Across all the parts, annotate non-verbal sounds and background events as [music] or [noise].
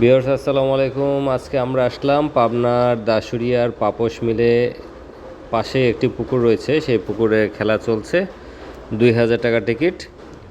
বিয়ার্স আসসালামু আলাইকুম। আজকে আমরা আসলাম পাবনার দাসুরিয়ার পাপস মিলে। পাশে একটি পুকুর রয়েছে, সেই পুকুরে খেলা চলছে। দুই হাজার টাকা টিকিট।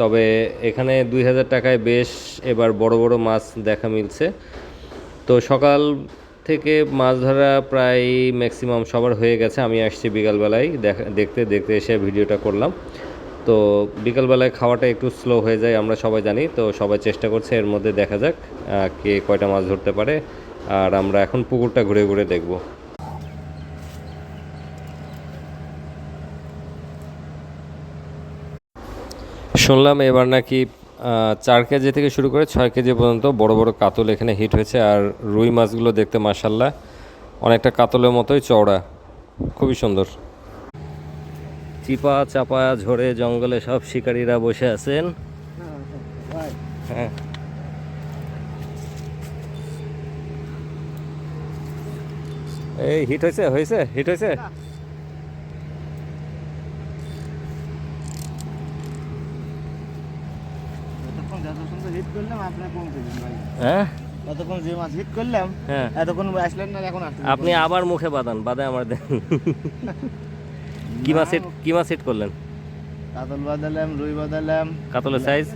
তবে এখানে দুই হাজার টাকায় বেশ এবার বড় বড় মাছ দেখা মিলছে। তো সকাল থেকে মাছ ধরা প্রায় ম্যাক্সিমাম সবার হয়ে গেছে। আমি আসছি বিকালবেলায় দেখা দেখতে দেখতে এসে ভিডিওটা করলাম। তো বিকালবেলায় খাওয়াটা একটু স্লো হয়ে যায়, আমরা সবাই জানি, তো সবাই চেষ্টা করছে, এর মধ্যে দেখা যাক কে কয়টা মাছ ধরতে পারে, আর আমরা এখন পুকুরটা ঘুরে ঘুরে দেখব। শুনলাম এবার নাকি চার কেজি থেকে শুরু করে ছয় কেজি পর্যন্ত বড় বড় কাতল এখানে হিট হয়েছে, আর রুই মাছগুলো দেখতে মাসাল্লাহ অনেকটা কাতলের মতোই চওড়া, খুবই সুন্দর। চিপা চাপা ঝড়ে জঙ্গলে সব শিকারীরা বসে আছেন। হ্যাঁ। এই হিট হয়েছে? হয়েছে? হিট হয়েছে? হ্যাঁ? হ্যাঁ। আপনি আবার মুখে বাঁধান বাদে আমার দেন। [laughs] কি মাছ হিট কি মাছ হিট করলেন? কাতল বাদালাম রুই বাদালাম। কাতলের সাইজ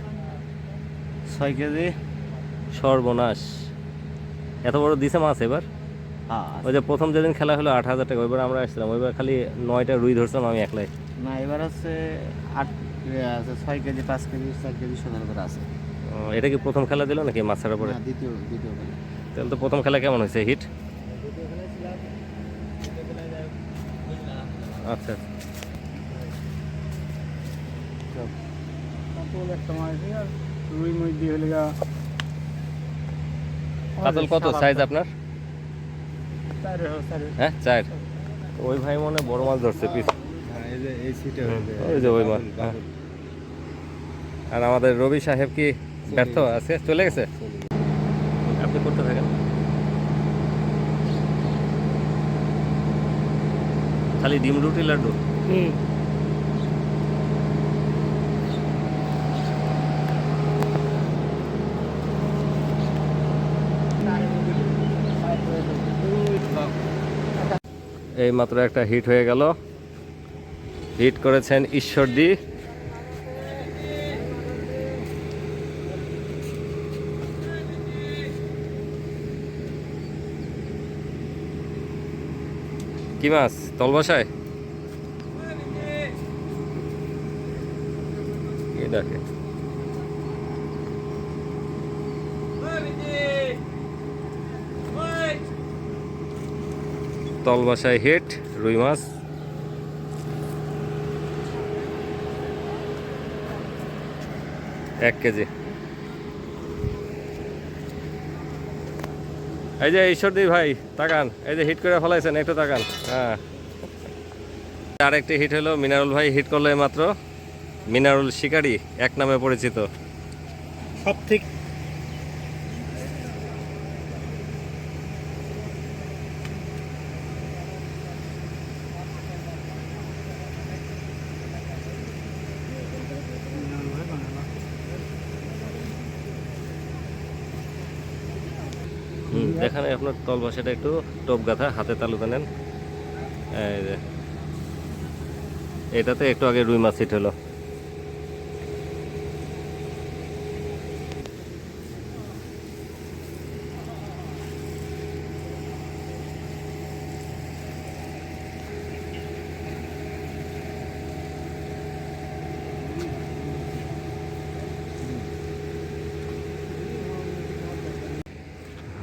ছয় কেজি। সর্বনাশ। এত বড় দিছে মাছ এবার? হ্যাঁ। ওই যে প্রথম যেদিন খেলা হলো আট হাজার টাকা ওইবার আমরা আসছিলাম। ওইবার খালি নয়টা রুই ধরছিলাম আমি একলাই। না এবার হচ্ছে আট আছে ছয় কেজি পাঁচ কেজি চার কেজি সতেরো করে আছে। এটা কি প্রথম খেলা দিল নাকি মাছ ছাড়ার পরে? দ্বিতীয় দ্বিতীয় তাহলে তো প্রথম খেলা কেমন হয়েছে? হিট? আচ্ছা কাতল হলে কত? সাইজ আপনার? হ্যাঁ চার। ওই ভাই মনে হয় বড় মাছ ধরছে পিস। হ্যাঁ, এই যে এই সিটে ওই যে ওই মাছ হ্যাঁ। আর আমাদের রবি সাহেব কি ব্যর্থ আছে? চলে গেছে। আপনি করতে থাকেন। খালি ডিম রুটি লাড্ডু? এই মাত্র একটা হিট হয়ে গেল। হিট করেছেন ঈশ্বরদী। কি মাছ? তলবাসায়? ডাকে তলবাসায় হিট রুই মাছ। এক কেজি। এই যে ঈশ্বরদি ভাই, তাকান। এই যে হিট করে ফেলাইছেন, একটু তাকান। হ্যাঁ। আর একটি হিট হলো, মিনারুল ভাই হিট করল মাত্র মিনারুল শিকারি, এক নামে পরিচিত। সব ঠিক এখানে আপনার তল বাসাটা একটু টোপ গাথা, হাতে তালু নেন। এটাতে একটু আগে রুই মাছ ছিট হলো।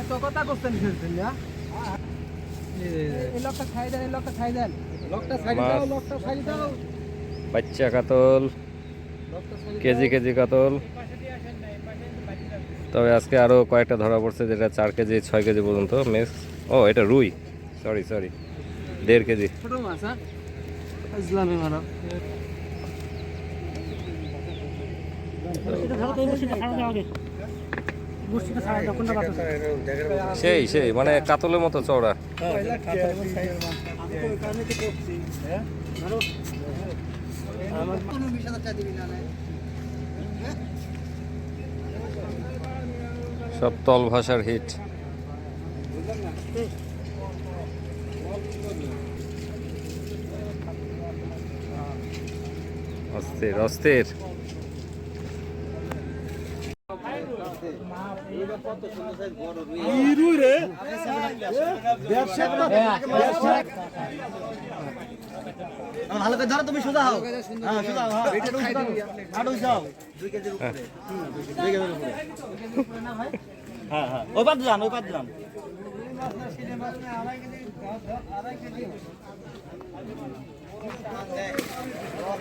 এত কথা করছেন লোকটা খাই দেন লোকটা খাই দেন। লোকটা ছাড়ি দাও লোকটা ছাড়ি দাও। বাচ্চা কাতল কেজি কেজি কাতল। তবে আজকে আরও কয়েকটা ধরা পড়ছে যেটা চার কেজি ছয় কেজি পর্যন্ত। মেক্স ও এটা রুই। সরি সরি দেড় কেজি। ছোট মাছ হ্যাঁ? ইসলামী মারা সেই সেই মানে কাতলের মতো চওড়া। সব তল ভাষার হিট। অস্থির অস্থির। ভালো করে ধরো তুমি সোজা হও। হ্যাঁ সোজা হও হ্যাঁ। এটা সোজা হও আটু যাও দুই কেজির উপরে। দুই কেজির উপরে। হ্যাঁ হ্যাঁ। ওই পাত যান ওই যান। মুরব্বির হাতে আড়াই লিটার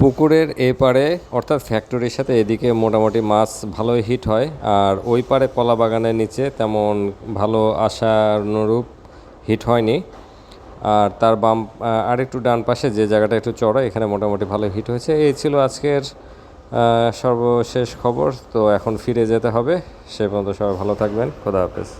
পুকুরের এ পারে অর্থাৎ ফ্যাক্টরির সাথে এদিকে মোটামুটি মাছ ভালোই হিট হয়। আর ওই পারে কলা বাগানের নিচে তেমন ভালো আশানুরূপ হিট হয়নি। আর তার বাম আরেকটু ডান পাশে যে জায়গাটা একটু চড়া এখানে মোটামুটি ভালো হিট হয়েছে। এই ছিল আজকের সর্বশেষ খবর। তো এখন ফিরে যেতে হবে। সে পর্যন্ত সবাই ভালো থাকবেন। খোদা হাফেজ।